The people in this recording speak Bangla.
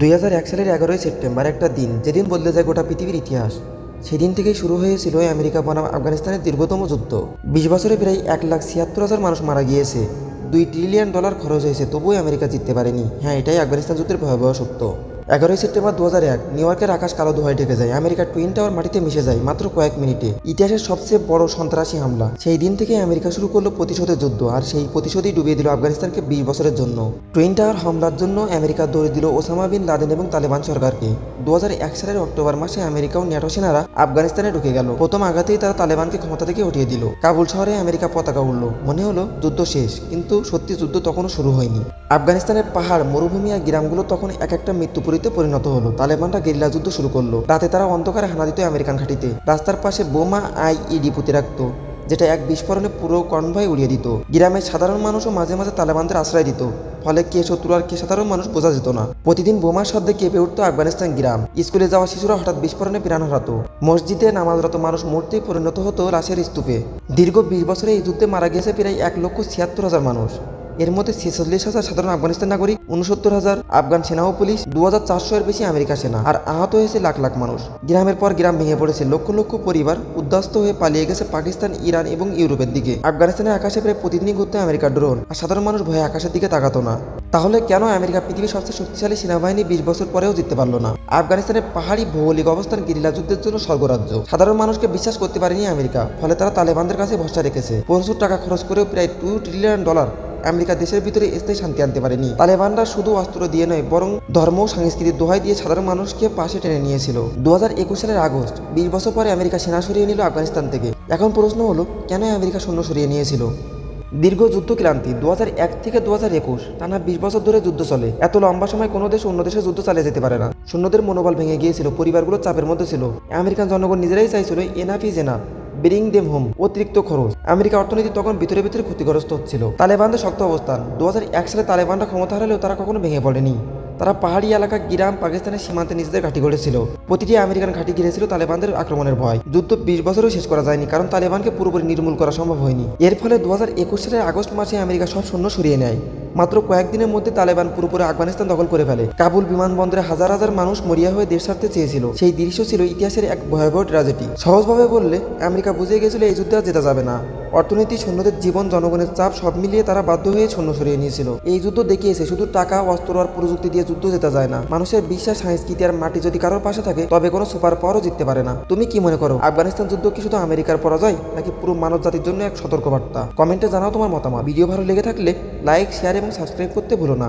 দুই হাজার এক সালের এগারোই সেপ্টেম্বর একটা দিন, যেদিন বদলে যায় গোটা পৃথিবীর ইতিহাস। সেদিন থেকেই শুরু হয়েছিল আমেরিকা বনাম আফগানিস্তানের দীর্ঘতম যুদ্ধ। বিশ বছরে প্রায় এক লাখ ছিয়াত্তর হাজার মানুষ মারা গিয়েছে। দুই ট্রিলিয়ন ডলার খরচ হয়েছে, তবুও আমেরিকা জিততে পারেনি। হ্যাঁ এটাই আফগানিস্তান যুদ্ধের ভয়াবহ সত্য এগারোই সেপ্টেম্বর দু এক, নিউ ইয়র্কের আকাশ কালো ধোয়ায় ঢেকে যায়। আমেরিকার টুইন টাওয়ার মাটিতে মিশে যায় মাত্র কয়েক মিনিটে। ইতিহাসের সবচেয়ে বড় সন্ত্রাসী হামলা। সেই দিন থেকে আমেরিকা শুরু করল প্রতিশোধের যুদ্ধ, আর সেই প্রতিশোধই ডুবিয়ে দিল আফগানিস্তানকে বিশ বছরের জন্য। টুইন টাওয়ার হামলার জন্য আমেরিকা দৌড়ে দিল ওসামা বিন লাদেন এবং তালেবান সরকারকে। দু হাজার এক সালের অক্টোবর মাসে আমেরিকা ও ন্যাটো সেনারা আফগানিস্তানে ঢুকে গেল। প্রথম আঘাতেই তারা তালেবানকে ক্ষমতা থেকে উঠিয়ে দিল। কাবুল শহরে আমেরিকা পতাকা উঠল মনে হলো যুদ্ধ শেষ, কিন্তু সত্যি যুদ্ধ তখনও শুরু হয়নি। আফগানিস্তানের পাহাড়, মরুভূমি আর গ্রামগুলো তখন এক একটা মৃত্যুপুরীতে পরিণত হলো। তালেবানরা গেরিলা যুদ্ধ শুরু করল। রাতে তারা অন্ধকারে হানা দিত আমেরিকান ঘাঁটিতে। রাস্তার পাশে বোমা আইইডি পুঁতে রাখতো, যেটা এক বিস্ফোরণে পুরো কনভয় উড়িয়ে দিত। গ্রামের সাধারণ মানুষও মাঝে মাঝে তালেবানদের আশ্রয় দিত, ফলে কে শত্রু আর কে সাধারণ মানুষ বোঝা যেত না। প্রতিদিন বোমার শব্দে কেঁপে উঠতো আফগানিস্তান গ্রাম। স্কুলে যাওয়া শিশুরা হঠাৎ বিস্ফোরণে প্রাণ হারাতো। মসজিদে নামাজরত মানুষ মূর্তি পরিণত হতো লাশের স্তূপে। দীর্ঘ বিশ বছরে এই যুদ্ধে মারা গেছে প্রায় এক লক্ষ ছিয়াত্তর হাজার মানুষ। এর মধ্যে ছেচল্লিশ হাজার সাধারণ আফগানিস্তান নাগরিক, উনসত্তর হাজার আফগান সেনা ও পুলিশ, দু হাজার চারশো এর বেশি আমেরিকা সেনা। আর আহত হয়েছে লাখ লাখ মানুষ। গ্রামের পর গ্রাম ভেঙে পড়েছে লক্ষ লক্ষ পরিবার, উদ্বাস্ত হয়ে পালিয়ে গেছে পাকিস্তান, ইরান এবং ইউরোপের দিকে। আফগানিস্তানের আকাশে প্রায় প্রতিদিনই ঘুরতে আমেরিকার ড্রোন। আর সাধারণ মানুষ ভয়ে আকাশের দিকে তাকাতো না। তাহলে কেন আমেরিকা পৃথিবীর সবচেয়ে শক্তিশালী সেনাবাহিনী বিশ বছর পরেও জিততে পারল না? আফগানিস্তানের পাহাড়ি ভৌগোলিক অবস্থান গিরিলা যুদ্ধের জন্য স্বর্গরাজ্য। সাধারণ মানুষকে বিশ্বাস করতে পারেনি আমেরিকা, ফলে তারা তালেবানদের কাছে ভরসা রেখেছে। প্রচুর টাকা খরচ করেও প্রায় টু ট্রিলিয়ন ডলার আমেরিকা দেশের ভিতরে স্থায়ী শান্তি আনতে পারেনি। তালেবানরা শুধু অস্ত্র দিয়ে নয়, বরং ধর্ম সংস্কৃতির দোহাই দিয়ে সাধারণ মানুষকে পাশে টেনে নিয়েছিল। দু হাজার একুশ সালের আগস্ট, বিশ বছর পরে আমেরিকা সেনা সরিয়ে নিল আফগানিস্তান থেকে। এখন প্রশ্ন হলো, কেন আমেরিকা সৈন্য সরিয়ে নিয়েছিল? দীর্ঘ যুদ্ধ ক্লান্তি দু এক থেকে দু হাজার একুশ, টানা বিশ বছর ধরে যুদ্ধ চলে। এত লম্বা সময় কোনো দেশ অন্য দেশে যুদ্ধ চালিয়ে যেতে পারে না। সৈন্যদের মনোবল ভেঙে গিয়েছিল, পরিবারগুলো চাপের মধ্যে ছিল। আমেরিকান জনগণ নিজেরাই চাইছিল, এনাফি জেনা। ব্রিং দেম হোম, অতিরিক্ত খরচ। আমেরিকা অর্থনীতি তখন ভিতরে ভিতরে ক্ষতিগ্রস্ত হচ্ছিল। তালেবানদের শক্ত অবস্থান। দু হাজার এক সালে তালেবানরা ক্ষমতা হারালেও তারা কখনো ভেঙে পড়েনি। তারা পাহাড়ি এলাকা গ্রাম, পাকিস্তানের সীমান্তে নিজেদের ঘাঁটি গড়েছিল। প্রতিটি আমেরিকান ঘাঁটি ঘিরেছিল তালেবানদের আক্রমণের ভয়। যুদ্ধ বিশ বছরও শেষ করা যায়নি, কারণ তালেবানকে পুরোপুরি নির্মূল করা সম্ভব হয়নি। এর ফলে দু হাজার একুশ সালের আগস্ট মাসে আমেরিকা সব সৈন্য সরিয়ে নেয়। মাত্র কয়েকদিনের মধ্যে তালেবান পুরোপুরি আফগানিস্তান দখল করে ফেলে। কাবুল বিমানবন্দরে হাজার হাজার মানুষ মরিয়া হয়ে দেশ ছাড়তে চেয়েছিল। সেই দৃশ্য ছিল ইতিহাসের এক ভয়াবহ ট্র্যাজেডি। সহজভাবে বললে, আমেরিকা বুঝে গেছিল এই যুদ্ধে আর জেতা যাবে না। অর্থনীতি, সৈন্যদের জীবন, জনগণের চাপ, সব মিলিয়ে তারা বাধ্য হয়ে সৈন্য সরিয়ে নিয়েছিল। এই যুদ্ধ দেখিয়েছে, শুধু টাকা, অস্ত্র আর প্রযুক্তি দিয়ে যুদ্ধ জেতা যায় না। মানুষের বিশ্বাস, সংস্কৃতি আর মাটি যদি কারোর পাশে থাকে, তবে কোনো সুপার পাওয়ারও জিততে পারে না। তুমি কি মনে করো, আফগানিস্তান যুদ্ধ কি শুধু আমেরিকার পরাজয়, নাকি পুরো মানব জাতির জন্য এক সতর্কবার্তা? কমেন্টে জানাও তোমার মতামত। ভিডিও ভালো লেগে থাকলে, লাইক, শেয়ার এবং সাবস্ক্রাইব করতে ভুলো না।